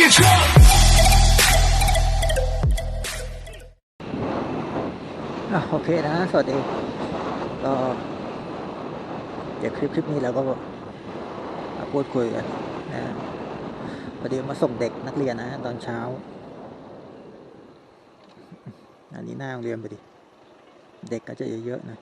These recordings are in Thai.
โอเคนะ สวัสดี ก็เดี๋ยวคลิปคลิปนี้เราก็มาพูดคุยกันนะพอดีมาส่งเด็กนักเรียนนะ ตอนเช้า อันนี้หน้าโรงเรียนไปดิเด็กก็จะเยอะๆนะ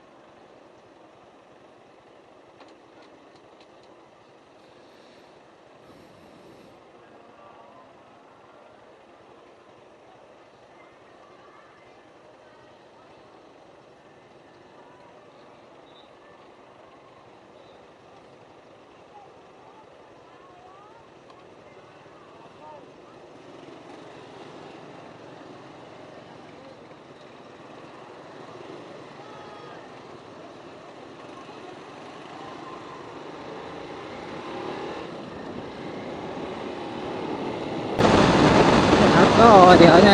ครับ ก็เดี๋ยวใน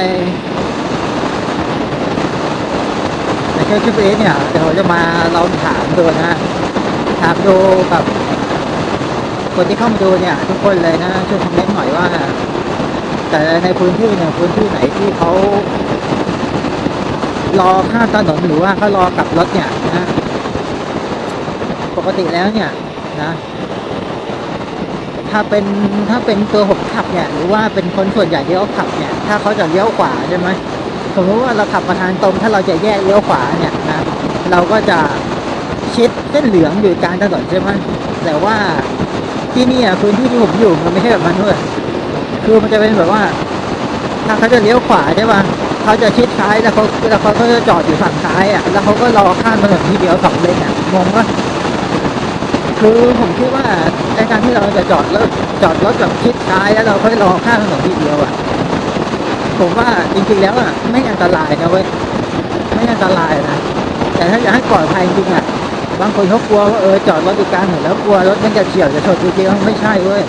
ในคลิปนี้เนี่ยเดี๋ยวจะมาลองถามดูนะถามดูกับคนที่เข้ามาดูเนี่ยทุกคนเลยนะช่วยคอมเมนต์หน่อยว่า แต่ในพื้นที่เนี่ยพื้นที่ไหนที่เขารอข้ามถนนหรือว่าเขารอกลับรถเนี่ยนะปกติแล้วเนี่ยนะ ถ้าเป็นถ้าเป็นตัวผมขับเนี่ยหรือว่าเป็นคนส่วนใหญ่ที่เขาขับเนี่ยถ้าเขาจะเลี้ยวขวาใช่ไหมสมมติว่าเราขับมาทางตรงถ้าเราจะแยกเลี้ยวขวาเนี่ยนะเราก็จะชิดเส้นเหลืองอยู่กลางถนนใช่ไหมแต่ว่าที่นี่อะพื้นที่ที่ผมอยู่มันไม่ใช่แบบนั้นด้วยคือมันจะเป็นแบบว่า ถ้าเขาจะเลี้ยวขวาใช่ป่ะเขาจะชิดซ้ายแล้วเขาแล้วเขาก็จะจอดอยู่ฝั่งซ้ายอะแล้วเขาก็รอข้ามถนนทีเดียวสองเลนอะงงปะ คือผมคิดว่าในการที่เราจะจอดรถจอดรถแบบชิดซ้ายแล้วเราค่อยรอข้ามถนนทีเดียวอะ ผมว่าจริงๆแล้วอะ ไม่อันตรายนะเว้ยไม่อันตรายนะแต่ถ้าอยากให้ปลอดภัยจริงอะบางคนเขากลัวว่าเออจอดรถอยู่กลางถนนแล้วกลัวรถมันจะเฉี่ยวจะชนจริงๆไม่ใช่เว้ย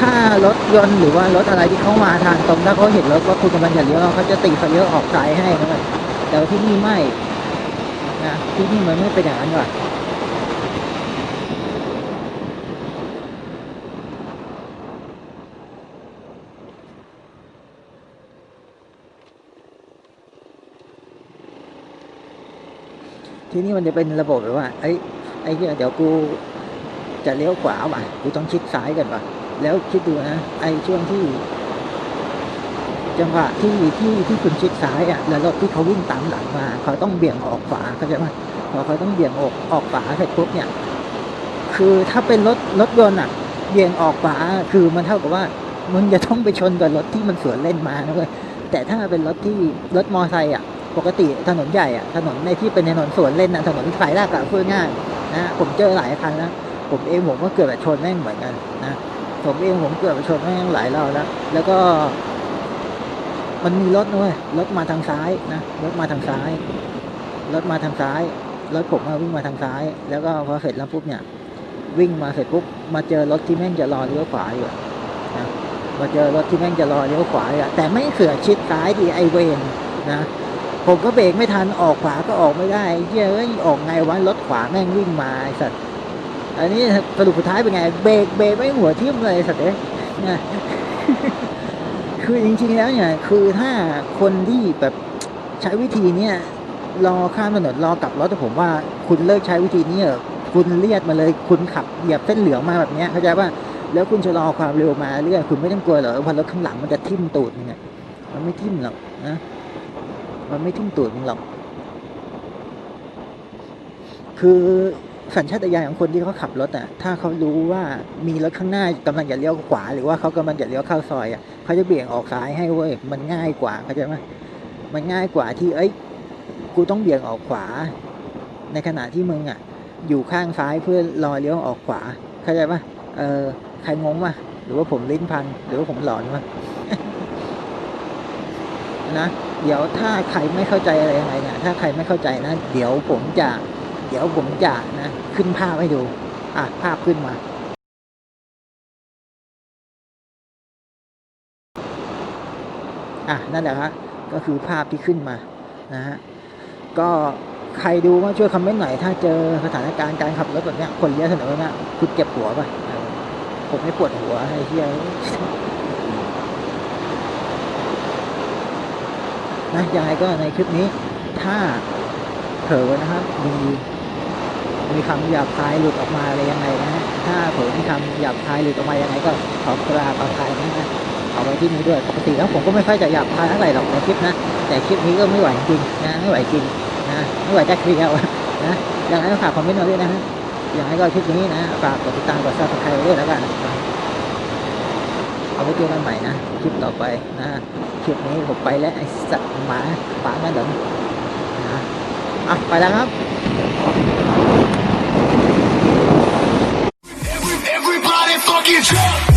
ถ้ารถยนต์หรือว่ารถอะไรที่เขามาทางตรงถ้าเขาเห็นรถว่าคุณกำลังจะเลี้ยวเขาจะตีไฟเลี้ยวออกซ้ายให้นะเว้ยแต่ที่นี่ไม่นะที่นี่มันไม่เป็นอย่างนั้นว่ะ ที่นี่มันจะเป็นระบบแบบว่าไอ้ไอ้เหี้ยเดี๋ยวกูจะเลี้ยวขวาว่ะกูต้องชิดซ้ายกันว่ะ แล้วคิดดูนะไอ้ช่วงที่ จังหวะที่ที่ที่คุณชิดซ้ายอะแล้วรถที่เขาวิ่งตามหลังมาเขาต้องเบี่ยงออกขวาเข้าใจไหมพอเขาต้องเบี่ยงออกออกขวาเสร็จปุ๊บเนี่ย คือถ้าเป็นรถรถยนต์อะเบี่ยงออกขวาคือมันเท่ากับว่ามึงจะต้องไปชนกับรถที่มันสวนเล่นมานะเว้ยแต่ถ้าเป็นรถที่รถมอไซค์อะ ปกติถนนใหญ่อะถนนในที่เป็นถนนสวนเล่นนะถนนสายลากระพูดง่ายนะผมเจอหลายคันนะผมเองผมก็เกือบชนแม่งเหมือนกันนะผมเองผมเกือบชนแม่งหลายรอบแล้วแล้วก็มันมีรถด้วยรถมาทางซ้ายนะรถมาทางซ้าย รถมาทางซ้ายรถผมวิ่งมาทางซ้าย แล้วก็พอเสร็จแล้วปุ๊บเนี่ย วิ่งมาเสร็จปุ๊บมาเจอรถที่แม่งจะรอเลี้ยวขวาอยู่นะมาเจอรถที่แม่งจะรอเลี้ยวขวาอยู่แต่ไม่เสือชิดซ้ายดีไอเวนนะ ผมก็เบรกไม่ทันออกขวาก็ออกไม่ได้เยเอ้ยออกไงวะรถขวาแม่งวิ่งมาไอ้สัตว์อันนี้สรุปสุดท้ายเป็นไง เบรกเบรกไม่หัวทิ่มเลยไอ้สัตว์เอ้ยนะคือจริงๆแล้วเนี่ย คือถ้าคนที่แบบใช้วิธีเนี้ยรอข้ามถนนรอกลับรถแต่ผมว่าคุณเลิกใช้วิธีนี้เถอะคุณเลียดมาเลย คุณขับเหยียบเส้นเหลืองมาแบบนี้เข้าใจป่ะแล้วคุณชะลอความเร็วมาเรื่อยคุณไม่ต้องกลัวหรอกว่า รถข้างหลังมันจะทิ่มตูดมึงเนี่ยมันไม่ทิ่มหรอกนะ มันไม่ทิ่มตูดมึงหรอก คือสัญชาตญาณของคนที่เขาขับรถอะ ถ้าเขารู้ว่ามีรถข้างหน้ากำลังจะเลี้ยวขวา หรือว่าเขากำลังจะเลี้ยวเข้าซอยอะเขาจะเบี่ยงออกซ้ายให้เว้ย มันง่ายกว่าเข้าใจไหมมันง่ายกว่าที่ เอ้ย กูต้องเบี่ยงออกขวา ในขณะที่มึงอะ อยู่ข้างซ้ายเพื่อรอเลี้ยวออกขวา เข้าใจปะเออ ใครงงปะหรือว่าผมลิ้นพัน หรือว่าผมหลอนปะ นะ เดี๋ยวถ้าใครไม่เข้าใจอะไรยังไงเนี่ยถ้าใครไม่เข้าใจนะ เดี๋ยวผมจะ เดี๋ยวผมจะนะ ขึ้นภาพให้ดู อะภาพขึ้นมา อะนั่นแหละครับก็คือภาพที่ขึ้นมานะฮะก็ใครดูว่าช่วยคอมเมนต์หน่อยถ้าเจอสถานการณ์การขับรถแบบเนี้ยคนเลี้ยวถนนเนี้ยคุณเก็บหัวป่ะผมไม่ปวดหัวไอ้เหี้ย นะยังไงก็ในคลิปนี้ ถ้าเผลอนะครับ มีมีคำหยาบคายหลุดออกมาอะไรยังไงนะถ้าเผลอมีคำหยาบคายหลุดออกมายังไงก็ขอกราบอภัยนะเอาไว้ที่นี้ด้วยปกติแล้วผมก็ไม่ค่อยจะหยาบคายเท่าไหร่หรอกในคลิปนะแต่คลิปนี้ก็ไม่ไหวจริงนะไม่ไหวจริงนะไม่ไหวจะเคลียร์วะนะยังไงก็ฝากคอมเมนต์มาด้วยนะฮะยังไงก็คลิปนี้นะฝากกดติดตามกดซับสไครต์ด้วยแล้วกันนะ เอาไว้เจอกันใหม่นะ คลิปต่อไปนะคลิปนี้ผมไปแล้วไอ้สัตว์หมาป่าแม่เหลิมนะอะไปแล้วครับ Everybody fucking jump!